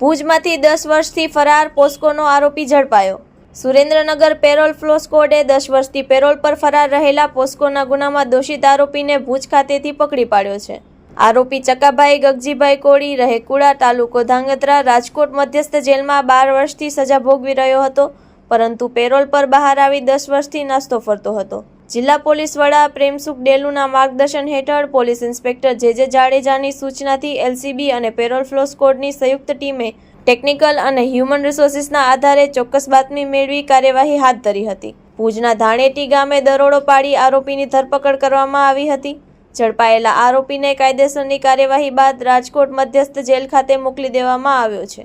ભુજમાંથી દસ વર્ષથી ફરાર પોસ્કોનો આરોપી ઝડપાયો. સુરેન્દ્રનગર પેરોલ ફ્લો સ્કોડે દસ વર્ષથી પેરોલ પર ફરાર રહેલા પોસ્કોના ગુનામાં દોષિત આરોપીને ભુજ ખાતેથી પકડી પાડ્યો છે. આરોપી ચકાભાઈ ગગજીભાઈ કોળી રહેકુડા તાલુકો ધાંગધ્રા, રાજકોટ મધ્યસ્થ જેલમાં બાર વર્ષથી સજા ભોગવી રહ્યો હતો. પરંતુ પેરોલ પર બહાર આવી દસ વર્ષથી નાસ્તો ફરતો હતો. જિલ્લા પોલીસ વડા પ્રેમસુખ ડેલુના માર્ગદર્શન હેઠળ પોલીસ ઇન્સ્પેક્ટર જે જે જાડેજાની સૂચનાથી એલસીબી અને પેરોલ ફ્લો સ્કોડની સંયુક્ત ટીમે ટેકનિકલ અને હ્યુમન રિસોર્સિસના આધારે ચોક્કસ બાતમી મેળવી કાર્યવાહી હાથ ધરી હતી. ભુજના ધાણેટી ગામે દરોડો પાડી આરોપીની ધરપકડ કરવામાં આવી હતી. ઝડપાયેલા આરોપીને કાયદેસરની કાર્યવાહી બાદ રાજકોટ મધ્યસ્થ જેલ ખાતે મોકલી દેવામાં આવ્યો છે.